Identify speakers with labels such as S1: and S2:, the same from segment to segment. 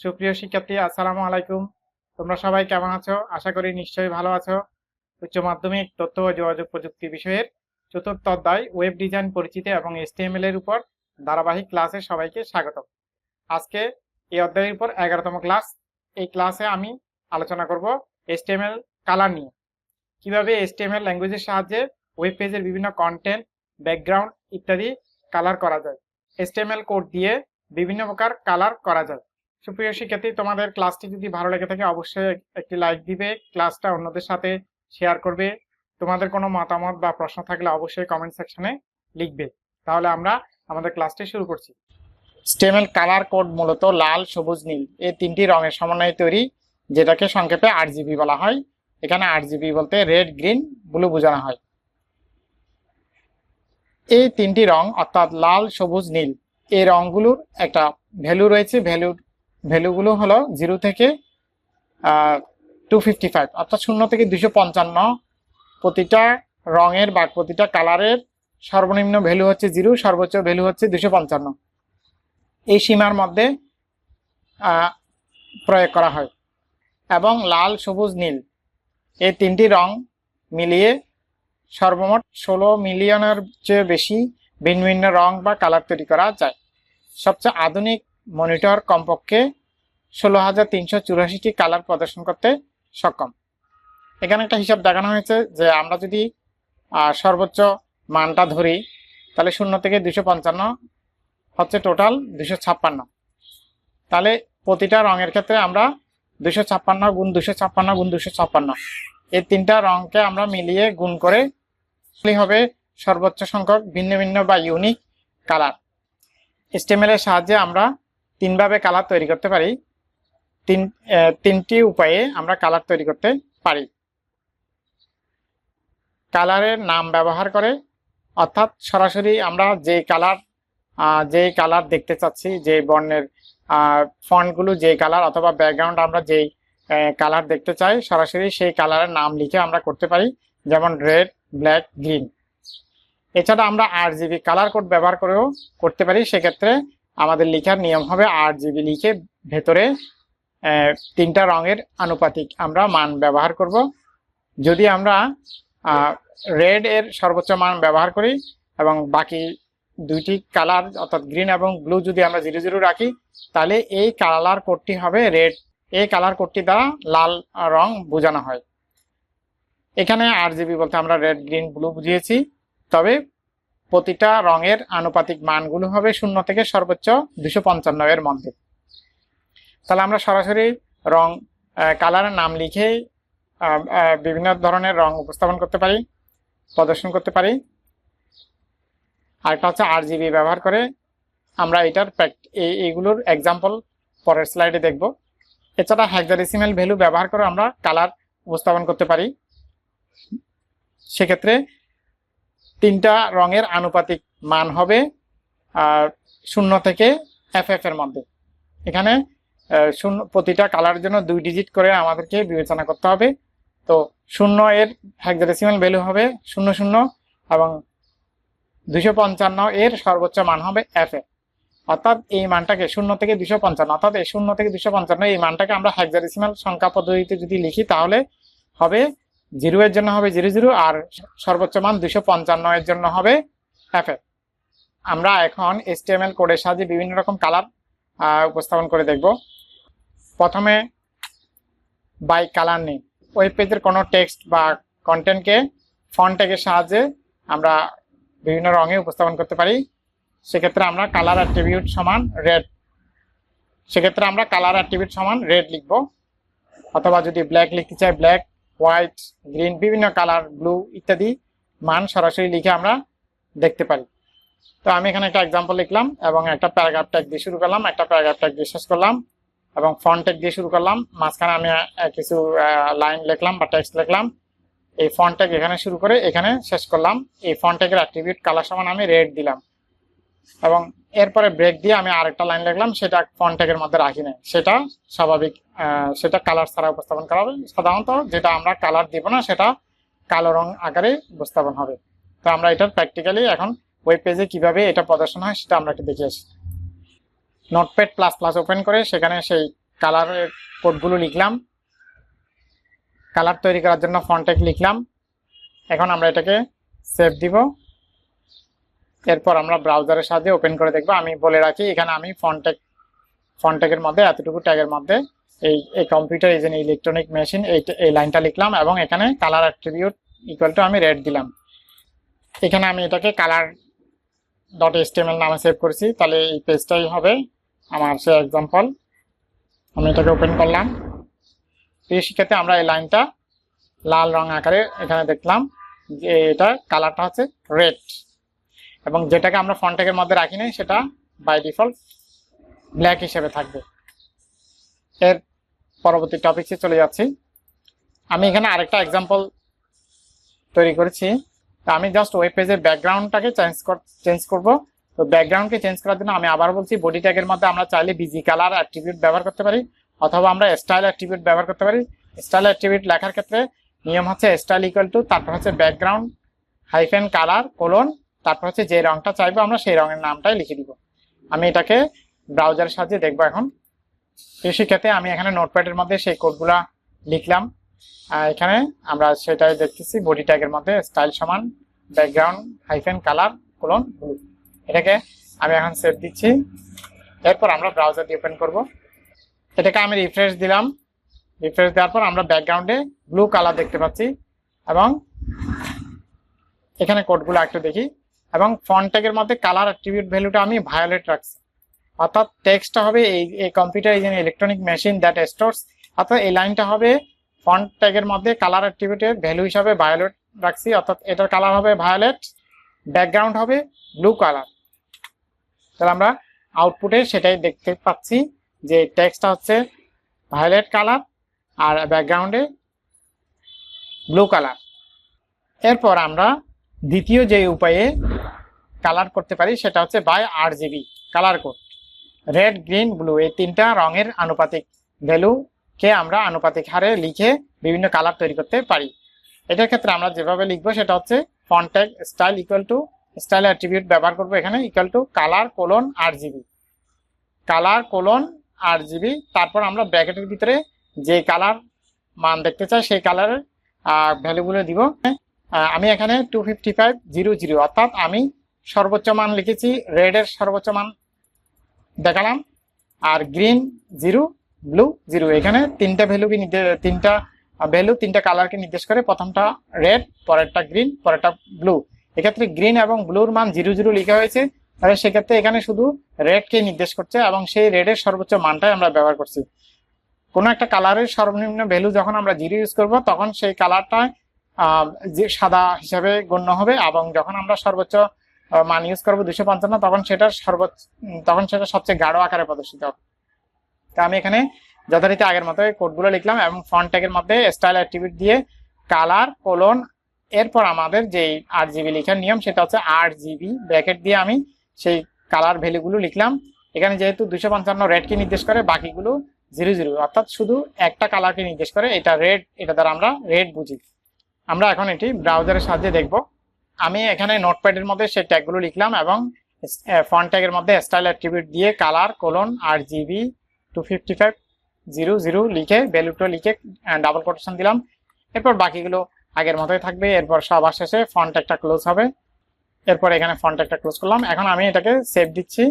S1: সুপ্রিয় শিক্ষার্থী, আসসালামু আলাইকুম। তোমরা সবাই কেমন আছো? আশা করি নিশ্চয়ই ভালো আছো। উচ্চ মাধ্যমিক তথ্য ও যোগাযোগ প্রযুক্তি বিষয়ের চতুর্থ অধ্যায় ওয়েব ডিজাইন পরিচিতি এবং এসটিএমএল এর উপর ধারাবাহিক ক্লাসে সবাইকে স্বাগত আজকে এই অধ্যায়ের উপর এগারোতম ক্লাস। এই ক্লাসে আমি আলোচনা করব এসটিএমএল কালার নিয়ে। কীভাবে এসটিএমএল ল্যাঙ্গুয়েজের সাহায্যে ওয়েব পেজের বিভিন্ন কন্টেন্ট ব্যাকগ্রাউন্ড ইত্যাদি কালার করা যায়। এসটিএমএল কোড দিয়ে বিভিন্ন প্রকার কালার করা যায়। সুপ্রিয় শিক্ষার্থী, তোমাদের ক্লাসটি যদি ভালো লেগে থাকে, অবশ্যই একটি লাইক দিবে ক্লাসটা অন্যদের সাথে শেয়ার করবে। তোমাদের কোনো মতামত বা প্রশ্ন থাকলে অবশ্যই কমেন্ট সেকশনে লিখবে। তাহলে আমরা আমাদের ক্লাসটি শুরু করছি। স্টেমেল কালার কোড মূলত লাল, সবুজ, নীল। এই তিনটি রঙের সমন্বয়ে তৈরি, যেটাকে সংক্ষেপে জিবি বলা হয়। এখানে জিবি বলতে রেড গ্রিন ব্লু বোঝানো হয়। এই তিনটি রং অর্থাৎ লাল, সবুজ, নীল, এই রংগুলোর একটা ভ্যালু রয়েছে। ভ্যালুর ভ্যালুগুলো হলো জিরো থেকে টু ফিফটি ফাইভ অর্থাৎ শূন্য থেকে দুশো পঞ্চান্ন। প্রতিটা রঙের বা প্রতিটা কালারের সর্বনিম্ন ভ্যালু হচ্ছে জিরো, সর্বোচ্চ ভ্যালু হচ্ছে দুশো পঞ্চান্ন। এই সীমার মধ্যে প্রয়োগ করা হয়। এবং লাল, সবুজ, নীল, এই তিনটি রং মিলিয়ে সর্বমোট ষোলো মিলিয়নের চেয়ে বেশি ভিন্ন ভিন্ন রং বা কালার তৈরি করা যায়। সবচেয়ে আধুনিক মনিটর কমপক্ষে ষোলো হাজার তিনশো চুরাশিটি কালার প্রদর্শন করতে সক্ষম। এখানে একটা হিসাব দেখানো হয়েছে যে আমরা যদি সর্বোচ্চ মানটা ধরি, তাহলে শূন্য থেকে দুশো পঞ্চান্ন হচ্ছে টোটাল দুশো ছাপ্পান্ন। তাহলে প্রতিটা রঙের ক্ষেত্রে আমরা দুশো ছাপ্পান্ন গুণ দুশো ছাপ্পান্ন গুণ দুশো ছাপ্পান্ন। এই তিনটা রঙকে আমরা মিলিয়ে গুণ করে হবে সর্বোচ্চ সংখ্যক ভিন্ন ভিন্ন বা ইউনিক কালার। স্টেমেলের সাহায্যে আমরা তিনভাবে কালার তৈরি করতে পারি। তিন তিনটি উপায়ে আমরা কালার তৈরি করতে পারি। কালারের নাম ব্যবহার করে, অর্থাৎ সরাসরি আমরা যে কালার যে কালার দেখতে চাচ্ছি, যে বর্ণের ফন্টগুলো যে কালার অথবা ব্যাকগ্রাউন্ড আমরা যেই কালার দেখতে চাই, সরাসরি সেই কালারের নাম লিখে আমরা করতে পারি, যেমন রেড ব্ল্যাক গ্রিন এছাড়া আমরা আর জিবি কালার কোড ব্যবহার করেও করতে পারি, সেক্ষেত্রে আমাদের লেখার নিয়ম হবে আট জিবি লিখে ভেতরে তিনটা রঙের আনুপাতিক আমরা মান ব্যবহার করব। যদি আমরা রেড এর সর্বোচ্চ মান ব্যবহার করি এবং বাকি দুইটি কালার অর্থাৎ গ্রিন এবং ব্লু যদি আমরা জিরো জিরো রাখি, তাহলে এই কালার কোডটি হবে রেড। এই কালার কোডটি দ্বারা লাল রং বোঝানো হয়। এখানে আট জিবি বলতে আমরা রেড, গ্রিন, ব্লু বুঝিয়েছি। তবে প্রতিটা রঙের আনুপাতিক মানগুলো হবে শূন্য থেকে সর্বোচ্চ দুশো পঞ্চান্ন এর মধ্যে। তাহলে আমরা সরাসরি রং কালারের নাম লিখে বিভিন্ন ধরনের রং উপস্থাপন করতে পারি, প্রদর্শন করতে পারি। আরেকটা হচ্ছে আর জিবি ব্যবহার করে আমরা এটার এইগুলোর এক্সাম্পল পরের স্লাইডে দেখব। এছাড়া হ্যাক্সাডেসিমেল ভ্যালু ব্যবহার করে আমরা কালার উপস্থাপন করতে পারি। সেক্ষেত্রে তিনটা রঙের আনুপাতিক মান হবে, আর শূন্য থেকে এফ এফ এর মধ্যে। এখানে শূন্য, প্রতিটা কালারের জন্য দুই ডিজিট করে আমাদেরকে বিবেচনা করতে হবে। তো শূন্য এর হ্যাক্সাডেসিমাল ভ্যালু হবে শূন্য শূন্য এবং দুশো পঞ্চান্ন এর সর্বোচ্চ মান হবে এফ এ অর্থাৎ এই মানটাকে শূন্য থেকে দুশো পঞ্চান্ন, অর্থাৎ শূন্য থেকে দুশো পঞ্চান্ন, এই মানটাকে আমরা হ্যাক্সাডেসিমাল সংখ্যা পদ্ধতিতে যদি লিখি, তাহলে হবে জিরো এর জন্য হবে জিরো জিরো আর সর্বোচ্চ মান দুশো পঞ্চান্ন এর জন্য হবে এফ আমরা এখন এসটিএমএল কোডের সাহায্যে বিভিন্ন রকম কালার উপস্থাপন করে দেখব। প্রথমে বাই কালার নেই ওয়েব পেজের কোনো টেক্সট বা কন্টেন্টকে ফন্ট ট্যাগের সাহায্যে আমরা বিভিন্ন রঙে উপস্থাপন করতে পারি। সেক্ষেত্রে আমরা কালার অ্যাট্রিবিউট সমান রেড সেক্ষেত্রে আমরা কালার অ্যাট্রিবিউট সমান রেড লিখব। অথবা যদি ব্ল্যাক লিখতে চাই ব্ল্যাক হোয়াইট, গ্রিন, বিভিন্ন কালার, ব্লু ইত্যাদি মান সরাসরি লিখে আমরা দেখতে পারি। তো আমি এখানে একটা এক্সাম্পল লিখলাম এবং একটা প্যারাগ্রাফ ট্যাগ দিয়ে শুরু করলাম, একটা প্যারাগ্রাফ ট্যাগ দিয়ে শেষ করলাম এবং ফন্ট ট্যাগ দিয়ে শুরু করলাম। মাঝখানে আমি কিছু লাইন লিখলাম বা টেক্সট লিখলাম। এই ফন্ট ট্যাগ এখানে শুরু করে এখানে শেষ করলাম। এই ফন্ট ট্যাগের অ্যাট্রিবিউট কালার সমান আমি রেড দিলাম এবং এরপরে ব্রেক দিয়ে আমি আরেকটা লাইন লিখলাম, সেটা ট্যাগের মধ্যে রাখি নাই। সেটা স্বাভাবিক সেটা কালার ছাড়া উপস্থাপন করা হবে। সাধারণত যেটা আমরা কালার দিব না, সেটা কালো রং আকারে উপস্থাপন হবে। তো আমরা এটার প্র্যাকটিক্যালি এখন ওয়েব পেজে কীভাবে এটা প্রদর্শন হয়, সেটা আমরা একটু দেখে আসি। নোটপ্যাড প্লাস প্লাস ওপেন করে সেখানে সেই কালারের কোডগুলো লিখলাম। কালার তৈরি করার জন্য ফন্টেক লিখলাম। এখন আমরা এটাকে সেভ দিব। এরপর আমরা ব্রাউজারের সাহায্যে ওপেন করে দেখব। আমি বলে রাখি, এখানে আমি ফন্টেক ফন্টেকের মধ্যে, এতটুকু ট্যাগের মধ্যে এই এই computer is an electronic machine এই এই লাইনটা লিখলাম এবং এখানে কালার অ্যাট্রিবিউট ইকুয়াল টু আমি রেড দিলাম। এখানে আমি এটাকে কালার ডট এসটিএমএল নামে সেভ করেছি। তাহলে এই পেজটাই হবে আমার সে এক্সাম্পল আমি এটাকে ওপেন করলাম। এই শিক্ষাতে আমরা এই লাইনটা লাল রং আকারে এখানে দেখলাম যে এটা কালারটা হচ্ছে রেড এবং যেটাকে আমরা ফন্টেকের মধ্যে রাখি নাই, সেটা বাই ডিফল্ট ব্ল্যাক হিসেবে থাকবে। এর পরবর্তী টপিকসে চলে যাচ্ছি। আমি এখানে আরেকটা এক্সাম্পল তৈরি করেছি। আমি জাস্ট ওয়েব পেজের ব্যাকগ্রাউন্ডটাকে চেঞ্জ চেঞ্জ করব। তো ব্যাকগ্রাউন্ডকে চেঞ্জ করার জন্য আমি আবার বলছি বডি ট্যাগের মধ্যে আমরা চাইলে বিজি কালার অ্যাট্রিবিউট ব্যবহার করতে পারি, অথবা আমরা স্টাইল অ্যাট্রিবিউট ব্যবহার করতে পারি। স্টাইল অ্যাট্রিবিউট লেখার ক্ষেত্রে নিয়ম হচ্ছে স্টাইল ইকুয়াল টু তারপর হচ্ছে ব্যাকগ্রাউন্ড হাইফেন কালার কোলন তারপর হচ্ছে যে রংটা চাইব, আমরা সেই রঙের নামটাই লিখে দিব। আমি এটাকে ব্রাউজারের সাহায্যে দেখব এখন। এই শিক্ষাতে আমি এখানে নোটপ্যাডের মধ্যে সেই কোডগুলা লিখলাম। এখানে আমরা সেটাই দেখতেছি, বডি ট্যাগের মধ্যে স্টাইল সমান, background hyphen colour, colon, blue. এটাকে আমি এখন সেভ দিচ্ছি। এরপর আমরা ব্রাউজার দিয়ে ওপেন করব। এটাকে আমি রিফ্রেশ দিলাম। রিফ্রেশ দেওয়ার পর আমরা ব্যাকগ্রাউন্ডে ব্লু কালার দেখতে পাচ্ছি এবং এখানে কোডগুলো একটু দেখি। এবং ফন্ট ট্যাগের মধ্যে কালার অ্যাট্রিবিউট ভ্যালুটা আমি ভায়োলেট রাখছি। অর্থাৎ টেক্সটটা হবে এই এই computer is electronic machine that stores অর্থাৎ এই লাইনটা হবে ফন্ট ট্যাগের মধ্যে কালার অ্যাট্রিবিউটের ভ্যালু হিসাবে ভায়োলেট রাখছি, অর্থাৎ এটার কালার হবে ভায়োলেট ব্যাকগ্রাউন্ড হবে ব্লু কালার তাহলে আমরা আউটপুটে সেটাই দেখতে পাচ্ছি যে টেক্সটটা হচ্ছে ভায়োলেট কালার আর ব্যাকগ্রাউন্ডে ব্লু কালার এরপর আমরা দ্বিতীয় যে উপায়ে কালার করতে পারি, সেটা হচ্ছে by R GB colour code red green blue এই তিনটা রঙের আনুপাতিক ভ্যালুকে আমরা আনুপাতিক হারে লিখে বিভিন্ন কালার তৈরি করতে পারি। এটার ক্ষেত্রে আমরা যেভাবে লিখব, সেটা হচ্ছে ফন্টেক style equal to style attribute ব্যবহার করব এখানে equal to colour colon R GB colour colon R GB তারপর আমরা ব্র্যাকেটের ভিতরে যে কালার মান দেখতে চাই, সেই কালারের ভ্যালুগুলো দিব। আমি এখানে two fifty five zero zero অর্থাৎ আমি সর্বোচ্চ মান লিখেছি রেডের সর্বোচ্চ মান দেখালাম, আর গ্রিন জিরো ব্লু জিরো এখানে তিনটা ভ্যালুকে তিনটা ভ্যালু তিনটা কালারকে নির্দেশ করে প্রথমটা রেড পরেরটা গ্রিন পরেরটা ব্লু এক্ষেত্রে গ্রিন এবং ব্লুর মান জিরো জিরো লেখা হয়েছে, তাহলে সেক্ষেত্রে এখানে শুধু রেডকে নির্দেশ করছে এবং সেই রেডের সর্বোচ্চ মানটাই আমরা ব্যবহার করছি। কোনো একটা কালারের সর্বনিম্ন ভ্যালু যখন আমরা জিরো ইউজ করব, তখন সেই কালারটা সাদা হিসাবে গণ্য হবে এবং যখন আমরা সর্বোচ্চ মান ইউজ করব দুশো পঞ্চান্ন, তখন সেটা সর্বোচ্চ তখন সেটা সবচেয়ে গাঢ় আকারে প্রদর্শিত হবে। তা আমি এখানে যথারীতি আগের মতো কোডগুলো লিখলাম এবং ফন্ট ট্যাগের মধ্যে স্টাইল অ্যাট্রিবিউট দিয়ে কালার কোলন এরপর আমাদের যে আট জিবি লেখার নিয়ম সেটা হচ্ছে আট জিবি ব্র্যাকেট দিয়ে আমি সেই কালার ভ্যালুগুলো লিখলাম। এখানে যেহেতু দুশো পঞ্চান্ন রেডকে নির্দেশ করে, বাকিগুলো জিরো জিরো অর্থাৎ শুধু একটা কালারকে নির্দেশ করে, এটা রেড এটা দ্বারা আমরা রেড বুঝি। আমরা এখন এটি ব্রাউজারের সাহায্যে দেখব। আমি এখানে নোটপ্যাডের মধ্যে সেই ট্যাগগুলো লিখলাম এবং ফন্ট ট্যাগের মধ্যে স্টাইল অ্যাট্রিবিউট দিয়ে colour colon R GB two fifty five zero zero লিখে ভ্যালুটা লিখে ডাবল কোটেশন দিলাম। এরপর বাকিগুলো আগের মতোই থাকবে। এরপর সবার শেষে ফন্ট একটা ক্লোজ হবে। এরপর এখানে ফন্ট একটা ক্লোজ করলাম। এখন আমি এটাকে সেভ দিচ্ছি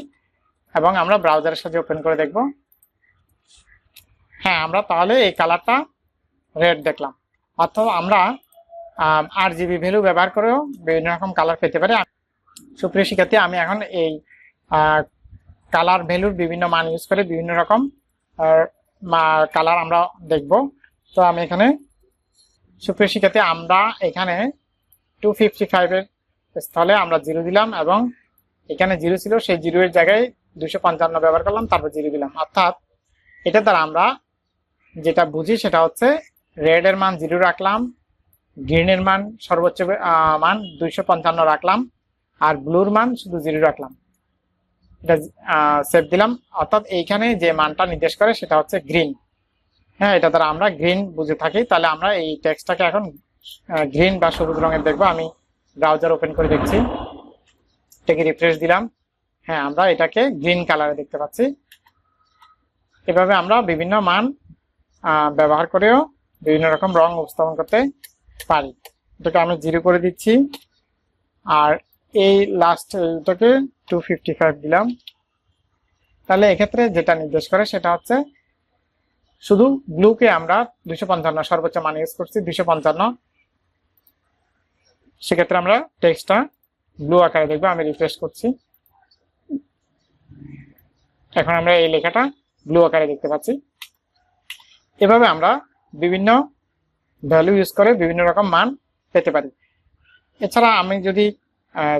S1: এবং আমরা ব্রাউজারের সাথে ওপেন করে দেখব। হ্যাঁ আমরা তাহলে এই কালারটা রেড দেখলাম। অর্থাৎ আমরা আট জিবি ভ্যালু ব্যবহার করেও বিভিন্ন রকম কালার পেতে পারি। সুপ্রিয় শিক্ষার্থী, আমি এখন এই কালার ভ্যালুর বিভিন্ন মান ইউজ করে বিভিন্ন রকম কালার আমরা দেখব। তো আমি এখানে, সুপ্রিয় শিক্ষার্থী, আমরা এখানে টু ফিফটি ফাইভের স্থলে আমরা জিরো দিলাম এবং এখানে জিরো ছিল, সেই জিরো এর জায়গায় দুশো পঞ্চান্ন ব্যবহার করলাম, তারপর জিরো দিলাম। অর্থাৎ এটা দ্বারা আমরা যেটা বুঝি সেটা হচ্ছে রেড এর মান জিরো রাখলাম গ্রিনের মান সর্বোচ্চ মান দুইশো পঞ্চান্ন রাখলাম, আর ব্লুর মান শুধু জিরো রাখলাম। এটা সেভ দিলাম। অর্থাৎ এইখানে যে মানটা নির্দেশ করে সেটা হচ্ছে গ্রিন। হ্যাঁ এটা দ্বারা আমরা গ্রিন বুঝে থাকি। তাহলে আমরা এই টেক্সটটাকে এখন গ্রিন বা সবুজ রঙের দেখব। আমি ব্রাউজার ওপেন করে দেখছি। এটাকে রিফ্রেশ দিলাম। হ্যাঁ আমরা এটাকে গ্রিন কালারে দেখতে পাচ্ছি। এভাবে আমরা বিভিন্ন মান ব্যবহার করেও বিভিন্ন রকম রং উপস্থাপন করতে পারি এটাকে আমি জিরো করে দিচ্ছি। আর এই লাস্ট এটাকে টু ফিফটি ফাইভ দিলাম। তাহলে এক্ষেত্রে যেটা নির্দেশ করে সেটা হচ্ছে শুধু ব্লুকে আমরা দুশো পঞ্চান্ন সর্বোচ্চ মান ইউজ করছি দুশো পঞ্চান্ন। সেক্ষেত্রে আমরা টেক্সটটা ব্লু আকারে দেখব, আমি রিফ্রেশ করছি। এখন আমরা এই লেখাটা ব্লু আকারে দেখতে পাচ্ছি। এভাবে আমরা বিভিন্ন ভ্যালু ইউজ করে বিভিন্ন রকম মান পেতে পারি। এছাড়া আমি যদি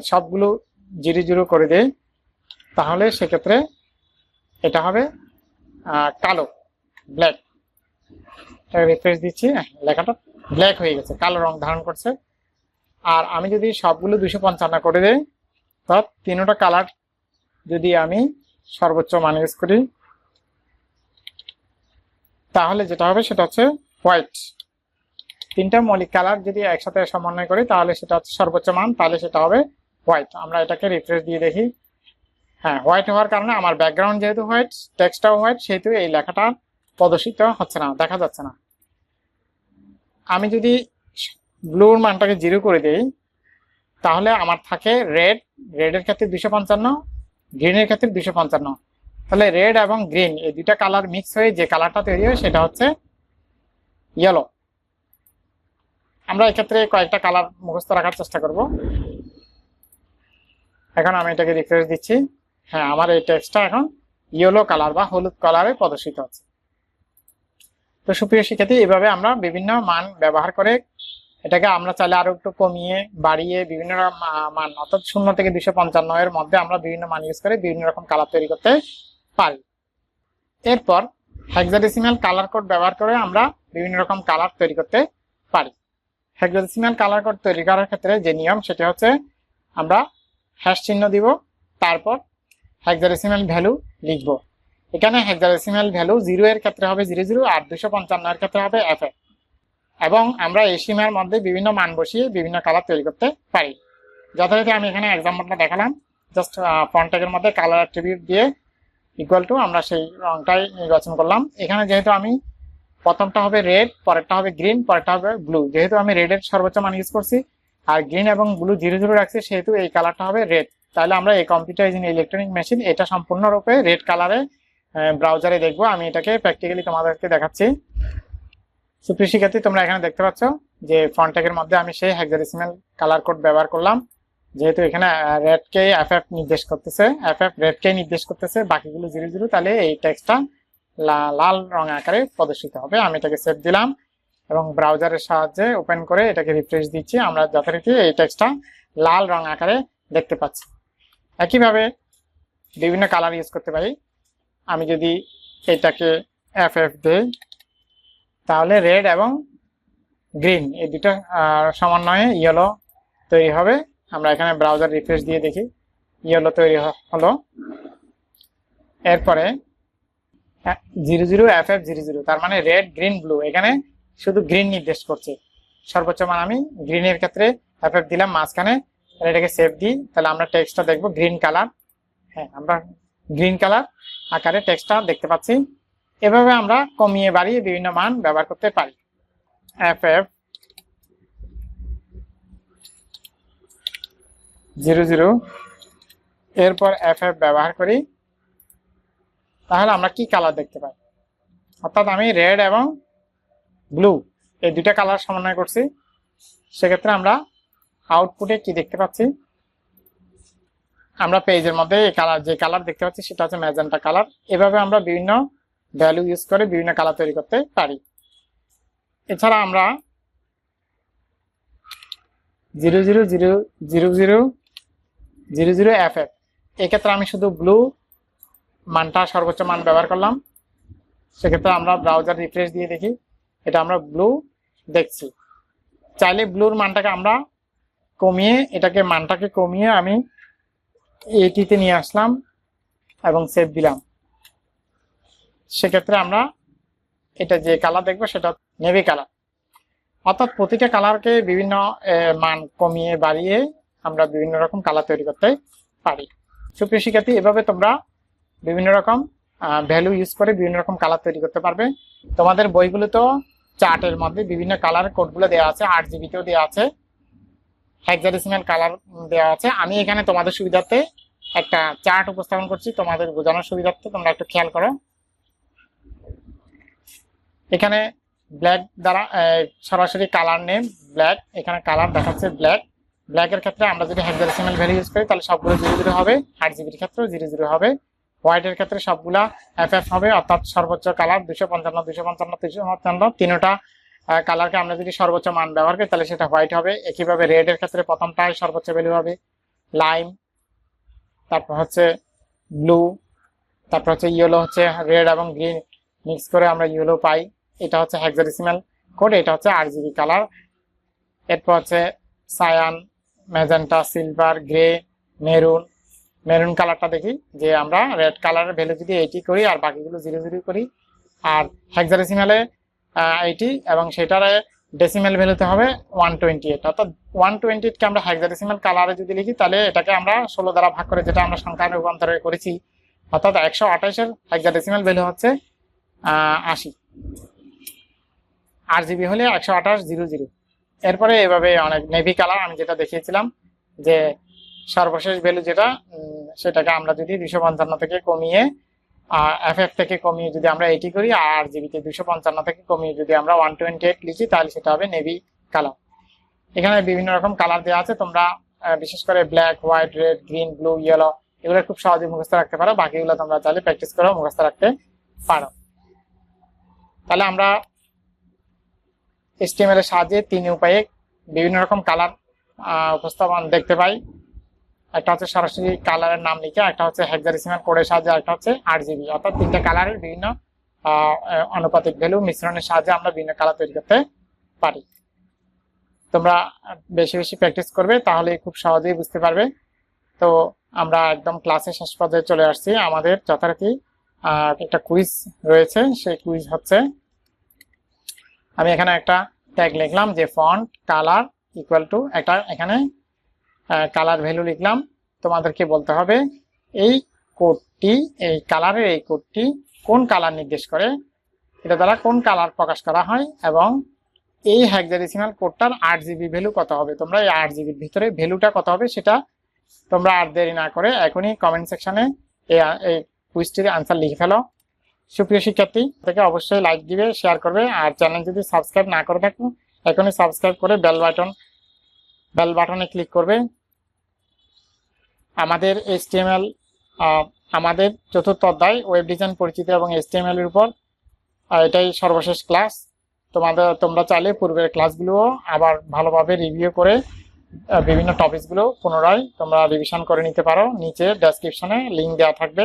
S1: সবগুলো জিরো জিরো করে দেই তাহলে সেক্ষেত্রে এটা হবে কালো ব্ল্যাক রিফ্রেশ দিচ্ছি হ্যাঁ, লেখাটা ব্ল্যাক হয়ে গেছে কালো রং ধারণ করছে। আর আমি যদি সবগুলো দুশো পঞ্চান্ন করে দেই তো তিনোটা কালার যদি আমি সর্বোচ্চ মান ইউজ করি তাহলে যেটা হবে সেটা হচ্ছে হোয়াইট তিনটা মৌলিক কালার যদি একসাথে সমন্বয় করি, তাহলে সেটা হচ্ছে সর্বোচ্চ মান, তাহলে সেটা হবে হোয়াইট আমরা এটাকে রিফ্রেশ দিয়ে দেখি। হ্যাঁ হোয়াইট হওয়ার কারণে আমার ব্যাকগ্রাউন্ড যেহেতু হোয়াইট টেক্সটটাও হোয়াইট সেহেতু এই লেখাটা প্রদর্শিত হচ্ছে না, দেখা যাচ্ছে না। আমি যদি ব্লুর মানটাকে জিরো করে দেই, তাহলে আমার থাকে রেড রেডের ক্ষেত্রে দুশো পঞ্চান্ন গ্রিনের ক্ষেত্রে দুশো পঞ্চান্ন। তাহলে রেড এবং গ্রিন এই দুইটা কালার মিক্স হয়ে যে কালারটা তৈরি হয় সেটা হচ্ছে ইয়েলো আমরা এক্ষেত্রে কয়েকটা কালার মুখস্থ রাখার চেষ্টা করব। এখন আমি এটাকে রিফ্রেশ দিচ্ছি। হ্যাঁ আমার এই টেক্সটটা এখন ইয়েলো কালার বা হলুদ কালারে প্রদর্শিত আছে তো সুপ্রিয় শিক্ষার্থী, এভাবে আমরা বিভিন্ন মান ব্যবহার করে এটাকে আমরা চাইলে আরও একটু কমিয়ে, বাড়িয়ে, বিভিন্ন মান, অর্থাৎ শূন্য থেকে দুশো পঞ্চান্ন এর মধ্যে আমরা বিভিন্ন মান ইউজ করে বিভিন্ন রকম কালার তৈরি করতে পারি। এরপর হেক্সাডেসিমাল কালার কোড ব্যবহার করে আমরা বিভিন্ন রকম কালার তৈরি করতে পারি। হেক্সাডেসিমাল কালার কোড তৈরি করার ক্ষেত্রে যে নিয়ম সেটা হচ্ছে আমরা হ্যাশ চিহ্ন দিব, তারপর হেক্সাডেসিমাল ভ্যালু লিখব। এখানে হেক্সাডেসিমাল ভ্যালু জিরো এর ক্ষেত্রে হবে জিরো জিরো আর দুশো পঞ্চান্ন এর ক্ষেত্রে হবে এফ এবং আমরা এই সীমার মধ্যে বিভিন্ন মান বসিয়ে বিভিন্ন কালার তৈরি করতে পারি। যথারীতি আমি এখানে এক্সাম্পলটা দেখালাম। জাস্ট ফন্টের মধ্যে কালার অ্যাট্রিবিউট দিয়ে ইকুয়াল টু আমরা সেই রংটাই নির্বাচন করলাম। এখানে যেহেতু আমি প্রথমটা হবে রেড পরেরটা হবে গ্রিন পরেরটা হবে ব্লু যেহেতু আমি রেডের সর্বোচ্চ মান ইউজ করছি, আর গ্রিন এবং ব্লু জিরো জিরো রাখছি, সেহেতু এই কালারটা হবে রেড তাহলে আমরা এই কম্পিউটার ইজ ইলেকট্রনিক মেশিন এটা সম্পূর্ণরূপে রেড কালারে ব্রাউজারে দেখব। আমি এটাকে প্র্যাকটিক্যালি তোমাদেরকে দেখাচ্ছি। সুপ্রিয় শিক্ষার্থী, তোমরা এখানে দেখতে পাচ্ছ যে ফন্টেকের মধ্যে আমি সেই হেক্সাডেসিমাল কালার কোড ব্যবহার করলাম। যেহেতু এখানে রেড কে এফ এফ নির্দেশ করতেছে এফ এফ রেড কে নির্দেশ করতেছে, বাকিগুলো জিরো জিরো, তাহলে এই টেক্সটটা লাল রং আকারে প্রদর্শিত হবে। আমি এটাকে সেভ দিলাম এবং ব্রাউজারের সাহায্যে ওপেন করে এটাকে রিফ্রেশ দিচ্ছি। আমরা যথারীতি এই টেক্সটটা লাল রং আকারে দেখতে পাচ্ছি। একইভাবে বিভিন্ন কালার ইউজ করতে পারি। আমি যদি এটাকে এফ এফ দিই, তাহলে রেড এবং গ্রিন এই দুটো সমন্বয়ে ইয়েলো তৈরি হবে। আমরা এখানে ব্রাউজার রিফ্রেশ দিয়ে দেখি। ইয়েলো তৈরি হলো। এরপরে zero zero F F zero zero, তার মানে রেড গ্রিন ব্লু এখানে শুধু গ্রিন নির্দেশ করছে। সর্বোচ্চ মান আমি গ্রিনের ক্ষেত্রে এফ এফ দিলাম, মাঝখানে এটাকে সেভ দিই, তাহলে আমরা টেক্সটটা দেখব গ্রিন কালার হ্যাঁ আমরা গ্রিন কালার আকারে টেক্সটটা দেখতে পাচ্ছি। এভাবে আমরা কমিয়ে বাড়িয়ে বিভিন্ন মান ব্যবহার করতে পারি। এফ এফ জিরো জিরো, এরপর এফ এফ ব্যবহার করি। তাহলে আমরা কি কালার দেখতে পাই? অর্থাৎ আমি রেড এবং ব্লু এই দুইটা কালার সমন্বয় করছি। সেক্ষেত্রে আমরা আউটপুটে কি দেখতে পাচ্ছি? আমরা পেজের মধ্যে এই কালার যে কালার দেখতে পাচ্ছি সেটা হচ্ছে ম্যাজেন্টা কালার এভাবে আমরা বিভিন্ন ভ্যালু ইউজ করে বিভিন্ন কালার তৈরি করতে পারি। এছাড়া আমরা zero zero zero zero zero zero zero F F এক্ষেত্রে আমি শুধু ব্লু মানটা সর্বোচ্চ মান ব্যবহার করলাম। সেক্ষেত্রে আমরা ব্রাউজার রিফ্রেশ দিয়ে দেখি। এটা আমরা ব্লু দেখছি। চাইলে ব্লুর মানটাকে আমরা কমিয়ে, এটাকে, মানটাকে কমিয়ে আমি এটিতে নিয়ে আসলাম এবং সেভ দিলাম। সেক্ষেত্রে আমরা এটা যে কালার দেখব, সেটা নেভি কালার অর্থাৎ প্রতিটা কালারকে বিভিন্ন মান কমিয়ে, বাড়িয়ে আমরা বিভিন্ন রকম কালার তৈরি করতে পারি। সুপ্রিয় শিক্ষার্থী, এভাবে তোমরা বিভিন্ন রকম ভ্যালু ইউজ করে বিভিন্ন রকম কালার তৈরি করতে পারবে। তোমাদের বইগুলো তো চার্টের মধ্যে বিভিন্ন কালার কোডগুলো দেওয়া আছে, আট জিবিতেও দেওয়া আছে হেক্সাডেসিমাল কালার দেওয়া আছে। আমি এখানে তোমাদের সুবিধার্থে একটা চার্ট উপস্থাপন করছি, তোমাদের বোঝানোর সুবিধার্থে তোমরা একটু খেয়াল করো। এখানে ব্ল্যাক দ্বারা সরাসরি কালার নেম ব্ল্যাক এখানে কালার দেখাচ্ছে ব্ল্যাক ব্ল্যাকের ক্ষেত্রে আমরা যদি হেক্সাডেসিমাল ভ্যালু ইউজ করি, তাহলে সবগুলো জিরো জিরো হবে, আট জিবির ক্ষেত্রেও জিরো জিরো হবে। হোয়াইটের ক্ষেত্রে সবগুলা এফ এফ হবে, অর্থাৎ সর্বোচ্চ কালার দুশো পঞ্চান্ন দুশো পঞ্চান্ন দুশো পঞ্চান্ন, তিনটা কালারকে আমরা যদি সর্বোচ্চ মান ব্যবহার করি, তাহলে সেটা হোয়াইট হবে। একইভাবে রেডের ক্ষেত্রে প্রথমটাই সর্বোচ্চ ভ্যালু হবে লাইম তারপর হচ্ছে ব্লু তারপর হচ্ছে ইয়েলো হচ্ছে রেড এবং গ্রিন মিক্স করে আমরা ইয়েলো পাই, এটা হচ্ছে হেক্সাডেসিমাল কোড এটা হচ্ছে আর জিবি কালার এরপর হচ্ছে cyan magenta silver grey maroon maroon কালারটা দেখি, যে আমরা রেড কালারের ভ্যালু যদি এইটি করি আর বাকিগুলো জিরো জিরো করি। আর হেক্সাডেসিমালে এইটি এবং সেটার ডেসিমেল ভ্যালুতে হবে ওয়ান টোয়েন্টি এইট অর্থাৎ ওয়ান টোয়েন্টি এইটকে আমরা হেক্সাডেসিমাল কালারে যদি লিখি, তাহলে এটাকে আমরা ষোলো দ্বারা ভাগ করে যেটা আমরা সংখ্যা রূপান্তরে করেছি, অর্থাৎ একশো আঠাশের হেক্সাডেসিমাল ভ্যালু হচ্ছে আশি। আর জিবি হলে একশো আঠাশ জিরো জিরো এরপরে এভাবে অনেক নেভি কালার আমি যেটা দেখিয়েছিলাম, যে সর্বশেষ ভ্যালু যেটা সেটাকে আমরা যদি দুশো পঞ্চান্ন থেকে কমিয়ে এফ এফ থেকে কমিয়ে যদি আমরা এটি করি, আর জিবিতে দুশো পঞ্চান্ন থেকে কমিয়ে যদি আমরা ওয়ান টোয়েন্টি এইট লিখি, তাহলে সেটা হবে নেভি কালার এখানে বিভিন্ন রকম কালার দেওয়া আছে, তোমরা বিশেষ করে black white red green blue yellow এগুলো খুব সহজে মুখস্থ রাখতে পারো। বাকিগুলো তোমরা চাইলে প্র্যাকটিস করেও মুখস্থ রাখতে পারো। তাহলে আমরা এসটিএমএল এর সাহায্যে তিন উপায়ে বিভিন্ন রকম কালার উপস্থাপন দেখতে পাই। একটা হচ্ছে সরাসরি কালারের নাম লিখে, একটা হচ্ছে হেক্সাডেসিমাল কোডের সাহায্যে, একটা হচ্ছে আট জিবি অর্থাৎ তিনটা কালারের বিভিন্ন আনুপাতিক ভ্যালু মিশ্রণের সাহায্যে আমরা বিভিন্ন কালার তৈরি করতে পারি। তোমরা বেশি বেশি প্র্যাকটিস করবে, তাহলে খুব সহজেই বুঝতে পারবে। তো আমরা একদম ক্লাসের শেষ পর্যায়ে চলে আসছি। আমাদের যথারীতি একটা কুইজ রয়েছে, সেই কুইজ হচ্ছে, আমি এখানে একটা ট্যাগ লিখলাম যে ফন্ট কালার ইকুয়াল টু একটা এখানে কালার ভ্যালু লিখলাম। তোমাদেরকে বলতে হবে, এই কোডটি, এই কালারের এই কোডটি কোন কালার নির্দেশ করে? এটা দ্বারা কোন কালার প্রকাশ করা হয় এবং এই হেক্সাডেসিমাল কোডটার আট জিবি ভ্যালু কত হবে? তোমরা এই আট জিবির ভিতরে ভ্যালুটা কত হবে সেটা তোমরা আর দেরি না করে এখনই কমেন্ট সেকশানে এই কুইজটির আনসার লিখে ফেলো। সুপ্রিয় শিক্ষার্থী, থেকে অবশ্যই লাইক দিবে শেয়ার করবে, আর চ্যানেল যদি সাবস্ক্রাইব না করে থাকো, এখনই সাবস্ক্রাইব করে বেল বাটন বেল বাটনে ক্লিক করবে। আমাদের এইচটিএমএল আমাদের চতুর্থ অধ্যায় ওয়েব ডিজাইন পরিচিতি এবং এইচটিএমএল এর উপর। এটাই সর্বশেষ ক্লাস তোমাদের, তোমরা চাইলে পূর্বের ক্লাসগুলোও আবার ভালোভাবে রিভিউ করে বিভিন্ন টপিকসগুলো পুনরায় তোমরা রিভিশন করে নিতে পারো। নিচে ডেসক্রিপশনে লিঙ্ক দেওয়া থাকবে।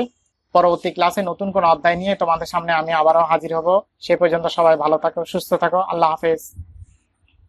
S1: পরবর্তী ক্লাসে নতুন কোনো অধ্যায় নিয়ে তোমাদের সামনে আমি আবারও হাজির হব। সে পর্যন্ত সবাই ভালো থাকো, সুস্থ থাকো। আল্লাহ হাফেজ।